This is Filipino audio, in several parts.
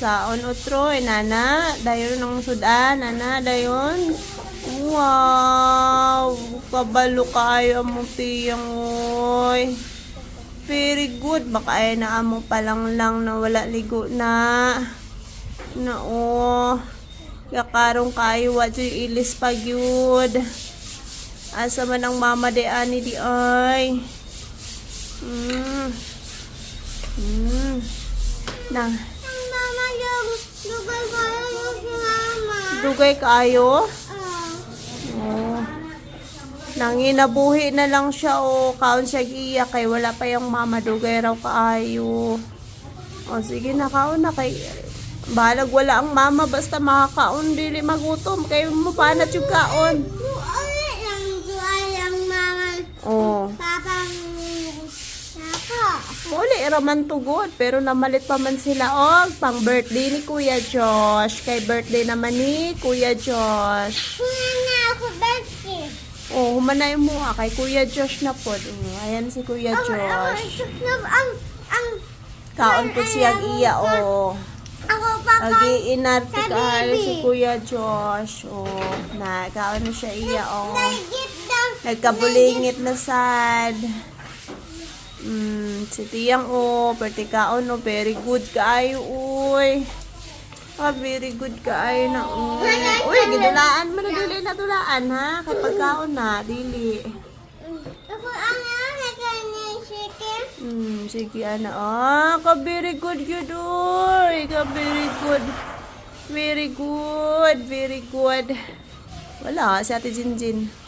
Saon otro, eh, nana. Dayon ng sudan, nana. Dayon. Wow! Kabalo kayo mo tiyang oy. Very good. Baka ay na amo pa lang lang na wala ligo na. Na oh. Yakarong kayo dyan ilis pag yun. Asa man ang mama de ani di ay. Mm. Mm. Na, Ang mama ko yung si mama. dugay kayo. Ah. Oh. Nanginabuhi na lang siya o kaon siya giya kay wala pa yung mama dugay raw kaayo. O sige na kaon na kay balag wala ang mama basta makakaon dili magutom kay mo panat yung kaon. Uli raman tugod pero namalit pa man sila og pang birthday ni Kuya Josh. Kay birthday naman ni Kuya Josh. Kuya na ako birthday. Oh, humanay mo ah, kay Kuya Josh na po. Oh, ayan si Kuya Ako, ako, Josh. ang, ang, ang, Kaon po siya iya oh. ako ka baby. si Kuya Josh. Oh, na kaon na siya iya oh. Nagkabulingit na sad. Mm, si Tiyang oh, pwede kaon oh, very good kaayo uy. Ah, very good kaayo na uy. Uy, gidulaan mo na dili na dulaan ha. Kay pagkaon na, dili. Hmm, sige ana. Ah, ka very good yun uy. Ka very good. Very good, very good. Wala, si Ate Jinjin.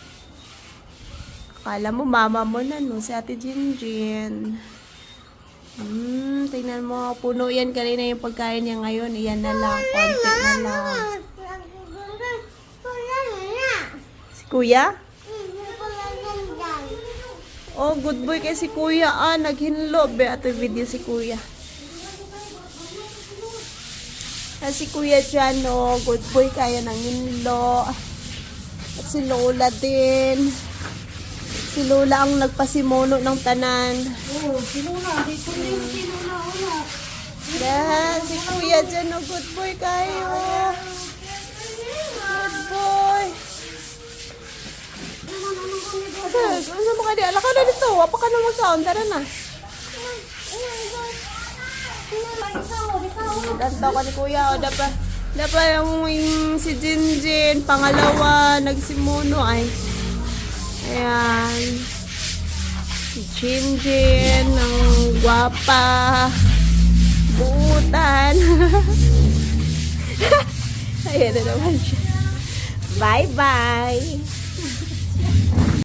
Akala mo mama mo na no, si Ate Jinjin. Hmm, tingnan mo. Puno yan kanina yung pagkain niya ngayon. Iyan na lang, konti na lang. Si Kuya? Oh, good boy kay si Kuya. Ah, naghinlo. Be, ato video si Kuya. Ah, si Kuya dyan, oh. Good boy kaya ng hinlo. At si Lola din. Si Lola ang nagpasimono ng tanan. Oh, sino na? Dito rin sino na una. Dahil si Kuya dyan, oh. Good boy kayo. Good boy. Ano mo ka di? Ala ka na dito. Wapa ka na mag-sound. Tara na. Ganto ka ni Kuya. O, dapa, dapa yung, yung si Jinjin. Pangalawa, nagsimuno ay. Ayan. Si Jinjin, ang gwapa. Buutan. Ayan na naman siya. Bye-bye.